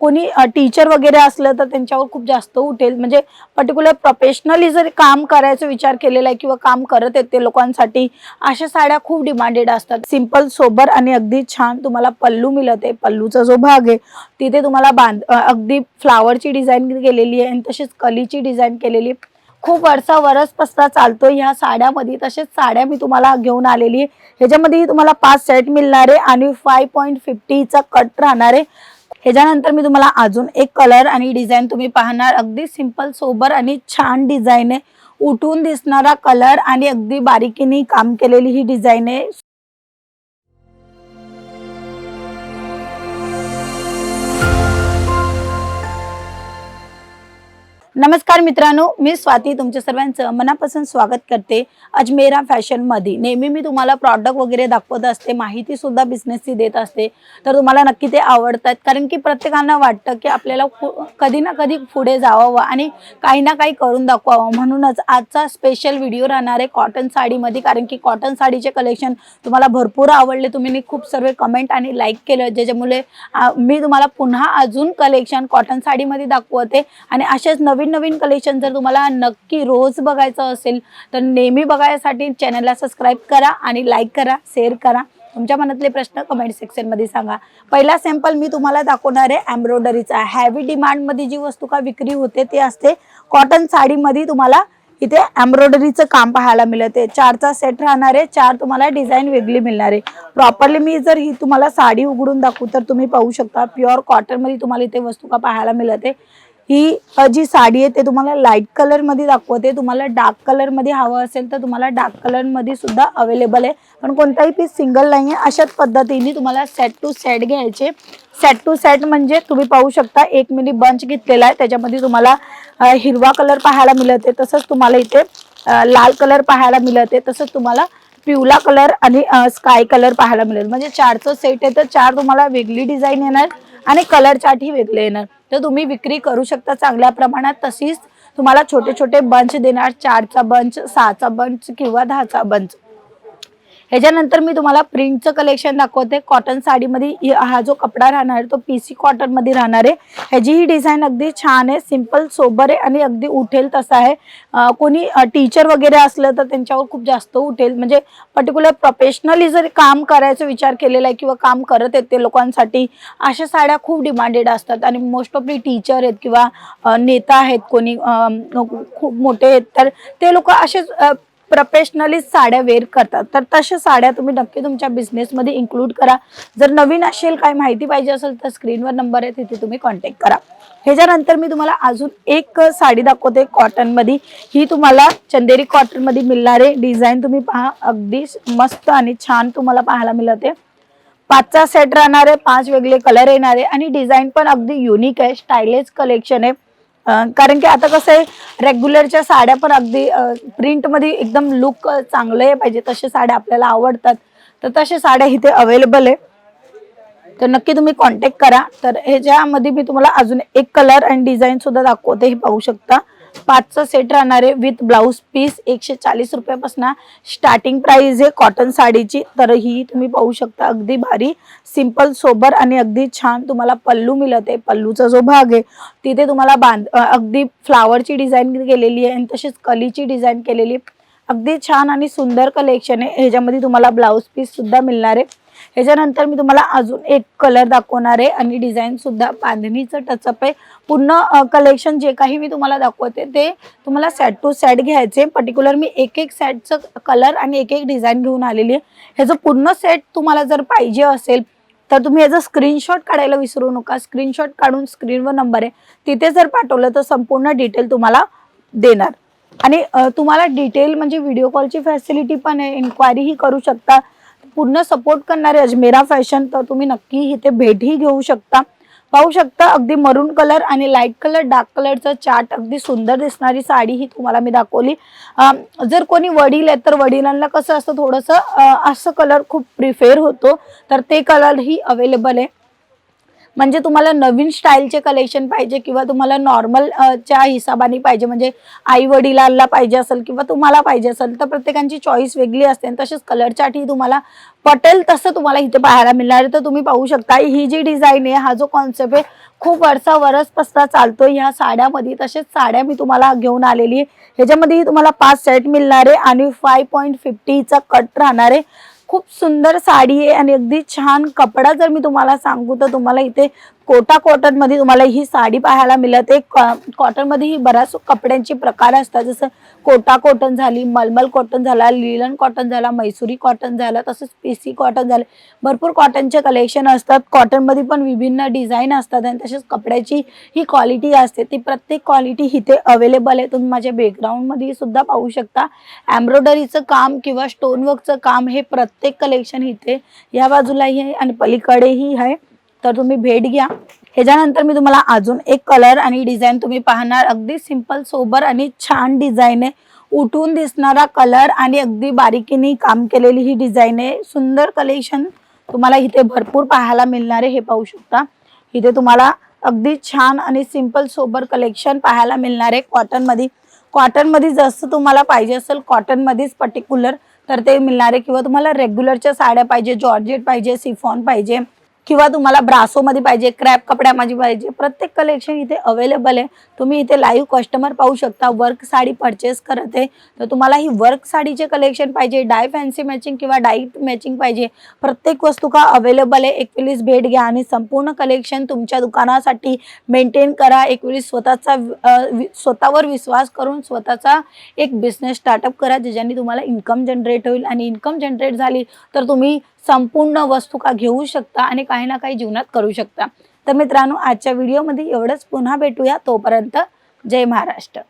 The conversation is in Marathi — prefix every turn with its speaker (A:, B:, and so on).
A: कोणी टीचर वगैरे असलं तर त्यांच्यावर खूप जास्त उठेल. म्हणजे पर्टिक्युलर प्रोफेशनली जर काम करायचा विचार केलेला आहे किंवा काम करत येते लोकांसाठी अशा साड्या खूप डिमांडेड असतात. सिंपल सोबर आणि अगदी छान तुम्हाला पल्लू मिळत आहे. पल्लूचा जो भाग आहे तिथे तुम्हाला बांध अगदी फ्लावरची डिझाईन केलेली आहे आणि तशीच कलीची डिझाईन केलेली आहे. खूप वर्षा वरसपासला चालतो ह्या साड्यामध्ये. तसेच साड्या मी तुम्हाला घेऊन आलेली आहे. ह्याच्यामध्येही तुम्हाला पाच सेट मिळणार आहे आणि फाय पॉईंट फिफ्टीचा कट राहणार आहे. ह्याच्यानंतर मी तुम्हाला अजून एक कलर आणि डिझाईन तुम्ही पाहणार. अगदी सिंपल सोबर आणि छान डिझाईन आहे. उठून दिसणारा कलर आणि अगदी बारीकीने काम केलेली ही डिझाईन आहे. नमस्कार मित्रांनो मी स्वाती तुमच्या सर्वांचं मनापासून स्वागत करते अजमेरा फॅशनमध्ये. नेहमी मी तुम्हाला प्रॉडक्ट वगैरे दाखवत असते माहिती सुद्धा बिझनेसची देत असते. तर तुम्हाला नक्की ते आवडतात. कारण की प्रत्येकांना वाटतं की आपल्याला कधी ना कधी पुढे जावावं आणि काही ना काही करून दाखवावं. म्हणूनच आजचा स्पेशल व्हिडिओ राहणार आहे कॉटन साडीमध्ये. कारण की कॉटन साडीचे कलेक्शन तुम्हाला भरपूर आवडले. तुम्ही खूप सर्व कमेंट आणि लाईक केलं. ज्याच्यामुळे मी तुम्हाला पुन्हा अजून कलेक्शन कॉटन साडीमध्ये दाखवते. आणि असेच नवीन नवीन नवीन कलेक्शन जर तुम्हाला नक्की रोज बघायचं असेल तर नेहमी बघायसाठी चॅनलला सबस्क्राईब करा आणि लाईक करा शेअर करा. तुमच्या मनातले प्रश्न कमेंट सेक्शनमध्ये सांगा. पहिला सॅम्पल मी तुम्हाला दाखवणार आहे एम्ब्रॉयडरीचा हॅवी डिमांडमध्ये जी वस्तू का विक्री होते ते असते कॉटन साडीमध्ये तुम्हाला इथे एम्ब्रॉयडरीचं काम पाहायला मिळते. चारचा सेट राहणार आहे चार तुम्हाला डिझाईन वेगळी मिळणार आहे. प्रॉपरली मी जर ही तुम्हाला साडी उघडून दाखवू तर तुम्ही पाहू शकता. प्युअर कॉटनमध्ये तुम्हाला इथे वस्तू का पाहायला मिळते. ही जी साडी आहे ते तुम्हाला लाइट कलरमध्ये दाखवते. तुम्हाला डार्क कलरमध्ये हवं असेल तर तुम्हाला डार्क कलरमध्ये सुद्धा अवेलेबल आहे. पण कोणताही पीस सिंगल नाही आहे अशाच पद्धतीने तुम्हाला सेट टू सेट घ्यायचे. सेट टू सेट म्हणजे तुम्ही पाहू शकता एक मिनी बंच घेतलेला आहे. त्याच्यामध्ये तुम्हाला हिरवा कलर पाहायला मिळते तसंच तुम्हाला इथे लाल कलर पाहायला मिळते तसंच तुम्हाला पिवळा कलर आणि स्काय कलर पाहायला मिळेल. म्हणजे चारचं सेट आहे तर चार तुम्हाला वेगळी डिझाईन येणार. आणि कलर चार्टही वेगळे येणार तर तुम्ही विक्री करू शकता चांगल्या प्रमाणात. तशीच तुम्हाला छोटे छोटे बंच देणार. चारचा बंच सहाचा बंच किंवा दहाचा बंच ह्याच्यानंतर मी तुम्हाला प्रिंटचं कलेक्शन दाखवते. कॉटन साडीमध्ये हा जो कपडा राहणार आहे तो पी सी कॉटनमध्ये राहणार आहे. ह्याची ही डिझाईन अगदी छान आहे सिंपल सोबर आहे आणि अगदी उठेल तसा आहे. कोणी टीचर वगैरे असलं तर त्यांच्यावर खूप जास्त उठेल. म्हणजे पर्टिक्युलर प्रोफेशनली जर काम करायचा विचार केलेला आहे किंवा काम करत येते लोकांसाठी अशा साड्या खूप डिमांडेड असतात. आणि मोस्ट ऑफली टीचर आहेत किंवा नेता आहेत कोणी खूप मोठे आहेत तर ते लोक असेच प्रोफेशनली साड्या वेअर करतात. तर तशा साड्या तुम्ही नक्की तुमच्या बिझनेसमध्ये इन्क्लूड करा. जर नवीन असेल काही माहिती पाहिजे असेल तर स्क्रीनवर नंबर आहे तिथे तुम्ही कॉन्टॅक्ट करा. ह्याच्यानंतर मी तुम्हाला अजून एक साडी दाखवते कॉटनमध्ये ही तुम्हाला चंदेरी कॉटनमध्ये मिळणार आहे. डिझाईन तुम्ही पहा अगदी मस्त आणि छान तुम्हाला पाहायला मिळते पाचचा सेट राहणार आहे पाच वेगळे कलर येणार आहे आणि डिझाईन पण अगदी युनिक आहे. स्टायलिश कलेक्शन आहे. कारण की आता कसं आहे रेग्युलरच्या साड्या पण अगदी प्रिंटमध्ये एकदम लुक चांगलं आहे पाहिजे तशा साड्या आपल्याला आवडतात. तर तशा साड्या इथे अवेलेबल आहे. तर नक्की तुम्ही कॉन्टॅक्ट करा. तर ह्याच्यामध्ये मी तुम्हाला अजून एक कलर आणि डिझाईन सुद्धा दाखवते हे पाहू शकता. पाचचा सेट राहणार आहे विथ ब्लाऊज पीस एकशे चाळीस रुपयापासून स्टार्टिंग प्राइस आहे कॉटन साडीची. तर ही तुम्ही पाहू शकता अगदी भारी सिंपल सोबर आणि अगदी छान तुम्हाला पल्लू मिळत आहे. पल्लूचा जो भाग आहे तिथे तुम्हाला बांध अगदी फ्लावरची डिझाईन केलेली आहे आणि तशीच कलीची डिझाईन केलेली आहे. अगदी छान आणि सुंदर कलेक्शन आहे. ह्याच्यामध्ये तुम्हाला ब्लाऊज पीस सुद्धा मिळणार आहे. ह्याच्यानंतर मी तुम्हाला अजून एक कलर दाखवणार आहे आणि डिझाईन सुद्धा बांधणीचं टचअप आहे. पूर्ण कलेक्शन जे काही मी तुम्हाला दाखवते ते तुम्हाला सेट टू सेट घ्यायचे. पर्टिक्युलर मी एक एक सेटचं कलर आणि एक एक डिझाईन घेऊन आलेली आहे. ह्याचं पूर्ण सेट तुम्हाला जर पाहिजे असेल तर तुम्ही याचा स्क्रीनशॉट काढायला विसरू नका. स्क्रीनशॉट काढून स्क्रीनवर नंबर आहे. तिथे जर पाठवलं तर संपूर्ण डिटेल तुम्हाला देणार. आणि तुम्हाला डिटेल म्हणजे व्हिडिओ कॉलची फॅसिलिटी पण आहे. इन्क्वायरीही करू शकता. पूर्ण सपोर्ट करणारे अजमेरा फॅशन तर तुम्ही नक्की इथे भेटही घेऊ शकता. पाहू शकता अगदी मरून कलर आणि लाइट कलर डार्क कलरचं चार्ट अगदी सुंदर दिसणारी साडी ही तुम्हाला मी दाखवली. जर कोणी वडील आहेत तर वडिलांना कसं असतं थोडंसं असं कलर खूप प्रिफेअर होतो. तर ते कलर ही अवेलेबल आहे. म्हणजे तुम्हाला नवीन स्टाईलचे कलेक्शन पाहिजे किंवा तुम्हाला नॉर्मल च्या पाहिजे. म्हणजे आई वडिलांना पाहिजे असेल किंवा तुम्हाला पाहिजे असेल तर प्रत्येकांची चॉईस वेगळी असते. आणि तसेच कलरच्याठी तुम्हाला पटेल तसं तुम्हाला इथे पाहायला मिळणार आहे. तर तुम्ही पाहू शकता ही जी डिझाईन आहे हा जो कॉन्सेप्ट आहे खूप वर्षा वरसपासला चालतो ह्या साड्यामध्ये. तसेच साड्या मी तुम्हाला घेऊन आलेली आहे. ह्याच्यामध्ये तुम्हाला पाच सेट मिळणार आहे आणि फाय पॉईंट फिफ्टीचा कट राहणार आहे. खूप सुंदर साडी आहे आणि अगदी छान कपडा जर मी तुम्हाला सांगू तर तुम्हाला इथे कोटा कॉटनमध्ये तुम्हाला ही साडी पाहायला मिळत. आहे कॉटनमध्ये ही बऱ्याच कपड्यांचे प्रकार असतात. जसं कोटा कॉटन झाली मलमल कॉटन झाला लिलन कॉटन झाला मैसुरी कॉटन झाला तसंच पीसी कॉटन झालं. भरपूर कॉटनचे कलेक्शन असतात. कॉटनमध्ये पण विभिन्न डिझाईन असतात आणि तसेच कपड्याची ही क्वालिटी असते. ती प्रत्येक क्वालिटी इथे अवेलेबल आहे. तुम्ही माझ्या बॅकग्राऊंडमध्ये सुद्धा पाहू शकता. एम्ब्रॉयडरीचं काम किंवा स्टोनवर्कचं काम हे प्रत्येक कलेक्शन इथे या बाजूलाही आहे आणि पलीकडेही आहे. तर तुम्ही भेट घ्या. ह्याच्यानंतर मी तुम्हाला अजून एक कलर आणि डिझाईन तुम्ही पाहणार. अगदी सिंपल सोबर आणि छान डिझाईन आहे. उठून दिसणारा कलर आणि अगदी बारीकीने काम केलेली ही डिझाईन आहे. सुंदर कलेक्शन तुम्हाला इथे भरपूर पाहायला मिळणार आहे. हे पाहू शकता. इथे तुम्हाला अगदी छान आणि सिंपल सोबर कलेक्शन पाहायला मिळणार आहे कॉटनमध्ये कॉटनमध्ये जसं तुम्हाला पाहिजे असेल कॉटनमध्येच पर्टिक्युलर तर ते मिळणार आहे. किंवा तुम्हाला रेग्युलरच्या साड्या पाहिजे जॉर्जेट पाहिजे सिफॉन पाहिजे. किंवा तुम्हाला ब्रासोमध्ये पाहिजे क्रॅप कपड्यामध्ये पाहिजे प्रत्येक कलेक्शन इथे अवेलेबल आहे. तुम्ही इथे लाईव्ह कस्टमर पाहू शकता वर्क साडी परचेस करत आहे. तर तुम्हाला ही वर्क साडीचे कलेक्शन पाहिजे डाय फॅन्सी मॅचिंग किंवा डाईट मॅचिंग पाहिजे. प्रत्येक वस्तू का अवेलेबल आहे एकवेळीस भेट घ्या आणि संपूर्ण कलेक्शन तुमच्या दुकानासाठी मेंटेन करा. एकवेळीस स्वतःचा स्वतःवर विश्वास करून स्वतःचा एक बिझनेस स्टार्टअप करा ज्याच्याने तुम्हाला इन्कम जनरेट होईल. आणि इन्कम जनरेट झाली तर तुम्ही संपूर्ण वस्तू का घेऊ शकता आणि काही ना काही जीवनात करू शकता. तर मित्रांनो आजच्या व्हिडिओमध्ये एवढंच. पुन्हा भेटूया तोपर्यंत जय महाराष्ट्र.